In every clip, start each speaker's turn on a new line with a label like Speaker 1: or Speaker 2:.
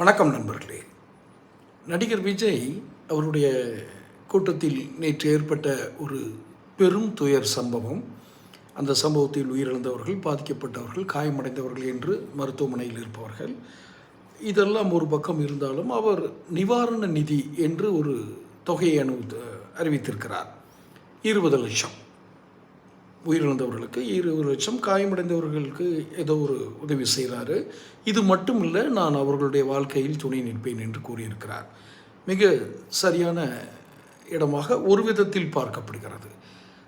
Speaker 1: வணக்கம் நண்பர்களே. நடிகர் விஜய் அவருடைய கூட்டத்தில் நேற்று ஏற்பட்ட ஒரு பெரும் துயர் சம்பவம். அந்த சம்பவத்தில் உயிரிழந்தவர்கள் பாதிக்கப்பட்டவர்கள் காயமடைந்தவர்கள் என்று மருத்துவமனையில் இருப்பவர்கள். இதெல்லாம் ஒரு பக்கம் இருந்தாலும் அவர் நிவாரண நிதி என்று ஒரு தொகையை அனு அறிவித்திருக்கிறார். இருபது லட்சம். உயிரிழந்தவர்களுக்கு இருபது லட்சம் காயமடைந்தவர்களுக்கு ஏதோ ஒரு உதவி செய்கிறாரு இது மட்டும் இல்லை நான் அவர்களுடைய வாழ்க்கையில் துணை நிற்பேன் என்று கூறியிருக்கிறார். மிக சரியான இடமாக ஒரு விதத்தில் பார்க்கப்படுகிறது.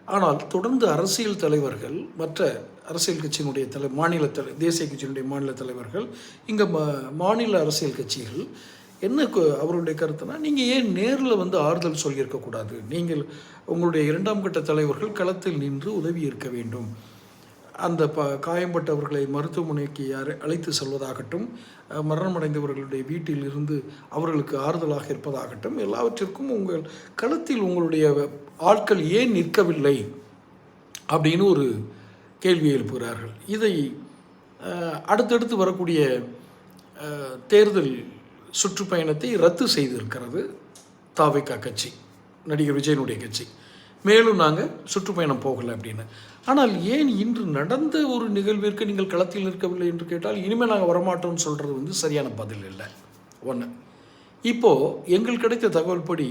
Speaker 1: ஆனால் தொடர்ந்து அரசியல் தலைவர்கள் மற்ற அரசியல் கட்சியினுடைய தலை மாநில தலை தேசிய கட்சியினுடைய மாநில தலைவர்கள் இங்கே மா மாநில அரசியல் கட்சிகள் என்ன அவருடைய கருத்துனா நீங்கள் ஏன் நேரில் வந்து ஆறுதல் சொல்லியிருக்கக்கூடாது நீங்கள் உங்களுடைய இரண்டாம் கட்ட தலைவர்கள் களத்தில் நின்று உதவி இருக்க வேண்டும். அந்த ப காயம்பட்டவர்களை மருத்துவமனைக்கு யாரை அழைத்து செல்வதாகட்டும் மரணமடைந்தவர்களுடைய வீட்டில் இருந்து அவர்களுக்கு ஆறுதலாக இருப்பதாகட்டும் எல்லாவற்றிற்கும் உங்கள் களத்தில் உங்களுடைய ஆட்கள் ஏன் நிற்கவில்லை? அப்படின்னு ஒரு கேள்வி எழுப்புகிறார்கள். இதை அடுத்தடுத்து வரக்கூடிய தேர்தல் சுற்றுப்பயணத்தை ரத்து செய்திருக்கிறது தாவிகா கட்சி நடிகர் விஜயனுடைய கட்சி. மேலும் நாங்கள் சுற்றுப்பயணம் போகலை அப்படின்னு. ஆனால் ஏன் இன்று நடந்த ஒரு நிகழ்விற்கு நீங்கள் களத்தில் இருக்கவில்லை என்று கேட்டால் இனிமேல் நாங்கள் வரமாட்டோம்னு சொல்கிறது வந்து சரியான பதில் இல்லை. ஒன்று இப்போது எங்கள் கிடைத்த தகவல் படி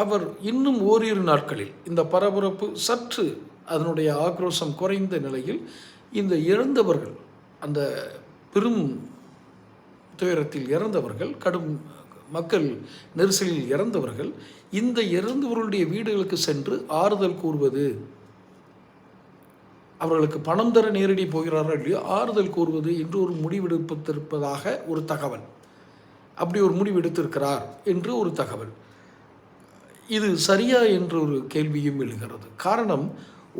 Speaker 1: அவர் இன்னும் ஓரிரு நாட்களில் இந்த பரபரப்பு சற்று அதனுடைய ஆக்ரோஷம் குறைந்த நிலையில் இந்த இறந்தவர்கள் அந்த பெரும் துயரத்தில் இறந்தவர்கள் கடும் மக்கள் நெரிசலில் இறந்தவர்கள் இந்த இறந்தவர்களுடைய வீடுகளுக்கு சென்று ஆறுதல் கூறுவது. அவர்களுக்கு பணம் தர நேரடி போகிறார்கள் இல்லையோ ஆறுதல் கூறுவது என்று ஒரு முடிவெடுத்திருப்பதாக ஒரு தகவல். அப்படி ஒரு முடிவெடுத்திருக்கிறார் என்று ஒரு தகவல். இது சரியா என்ற ஒரு கேள்வியும் எழுகிறது. காரணம்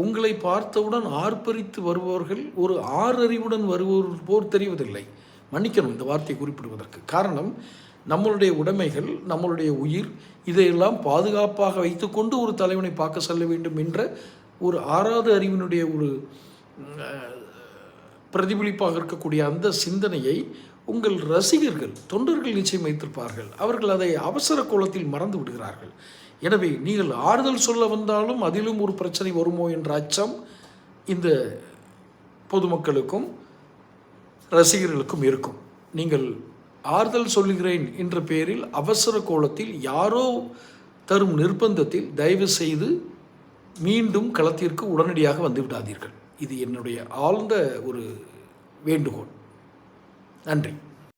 Speaker 1: உங்களை பார்த்தவுடன் ஆர்ப்பரித்து வருபவர்கள் ஒரு ஆறறிவுடன் வருபவர் போர் தெரிவதில்லை. மன்னிக்கணும் இந்த வார்த்தையை குறிப்பிடுவதற்கு. காரணம் நம்மளுடைய உடைமைகள் நம்மளுடைய உயிர் இதையெல்லாம் பாதுகாப்பாக வைத்துக்கொண்டு ஒரு தலைவனை பார்க்க செல்ல வேண்டும் என்ற ஒரு ஆறாத அறிவினுடைய ஒரு பிரதிபலிப்பாக இருக்கக்கூடிய அந்த சிந்தனையை உங்கள் ரசிகர்கள் தொண்டர்கள் நிச்சயம் வைத்திருப்பார்கள். அவர்கள் அதை அவசர கோலத்தில் மறந்து விடுகிறார்கள். எனவே நீங்கள் ஆறுதல் சொல்ல வந்தாலும் அதிலும் ஒரு பிரச்சனை வருமோ என்ற அச்சம் இந்த பொதுமக்களுக்கும் ரசிகர்களுக்கும் இருக்கும். நீங்கள் ஆறுதல் சொல்லுகிறேன் என்ற பெயரில் அவசர கோலத்தில் யாரோ தரும் நிர்பந்தத்தில் தயவு செய்து மீண்டும் களத்திற்கு உடனடியாக வந்து விடாதீர்கள். இது என்னுடைய ஆழ்ந்த ஒரு வேண்டுகோள். நன்றி.